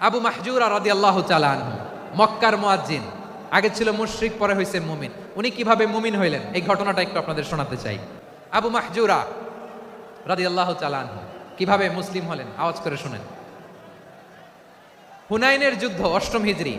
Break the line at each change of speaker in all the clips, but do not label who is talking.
আবু মাহজুরা রাদি আল্লাহ চালান মক্কার মোয়াজ্জিন, আগে ছিল মুশরিক, পরে হয়েছে মুমিন। উনি কীভাবে মুমিন হইলেন? এই ঘটনাটা একটু আপনাদের শোনাতে চাই। আবু মাহজুরা রাদি আল্লাহ চালান কীভাবে মুসলিম হলেন? আওয়াজ করে শোনেন। হুনাইনের যুদ্ধ, অষ্টম হিজরি,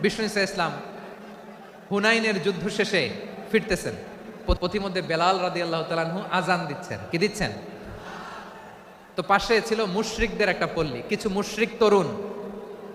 বিষ্ণু ইসলাম হুনাইনের যুদ্ধ শেষে ফিরতেছেন। প- পথিমধ্যে বেলাল রাদি আল্লাহ তালানহু আজান দিচ্ছেন। কি দিচ্ছেন? তো পাশে ছিল মুশরিকদের একটা পল্লী। কিছু মুশরিক তরুণ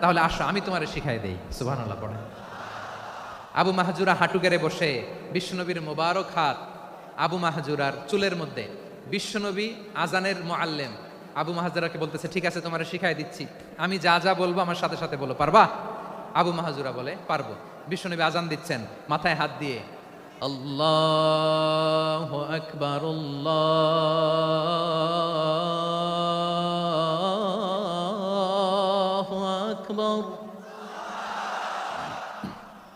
তাহলে আসো, আমি তোমারে শিখাই দেই। সুবহান আল্লাহ পড়ে আবু মাহাজুরা হাঁটু গেড়ে বসে, বিশ্বনবীর মোবারক হাত আবু মাহাজুরার চুলের মধ্যে। বিশ্বনবী আজানের মোয়াল্লেম আবু মাহাজুরাকে বলতেছে, ঠিক আছে, তোমারে শিখাই দিচ্ছি। আমি যা যা বলব আমার সাথে সাথে বলো, পারবা? আবু মাহাজুরা বলে, পারব। বিশ্বনবী আজান দিচ্ছেন, মাথায় হাত দিয়ে, আল্লাহ আকবর আকবর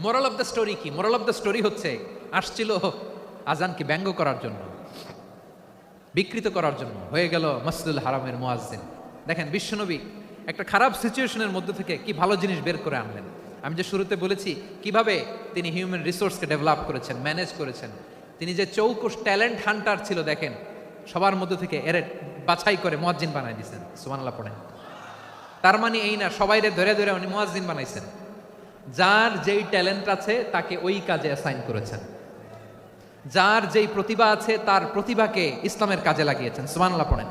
moral of the story কি? মোরাল অফ দ্য স্টোরি হচ্ছে, আসছিল আজানকে ব্যঙ্গ করার জন্য, বিকৃত করার জন্য। হয়ে গেল মসজিদুল হারামের মুয়াজ্জিন। দেখেন, বিশ্বনবী একটা খারাপ সিচুয়েশনের মধ্যে থেকে কি ভালো জিনিস বের করে আনলেন? আমি যে শুরুতে বলেছি, কীভাবে তিনি হিউম্যান রিসোর্সকে ডেভেলপ করেছেন ম্যানেজ করেছেন। তিনি যে চৌকুশ ট্যালেন্ট হান্টার ছিল, দেখেন, সবার মধ্যে থেকে এর বাছাই করে মুয়াজ্জিন বানাই দিয়েছেন। সুবহানাল্লাহ পড়েন। তার মানে এই না সবাইরে ধরে ধরে উনি মুয়াজ্জিন বানাইছেন। যার যেই ট্যালেন্ট আছে তাকে ওই কাজে অ্যাসাইন করেছেন। যার যেই প্রতিভা আছে তার প্রতিভাকে ইসলামের কাজে লাগিয়েছেন। সুমানলা পড়েন।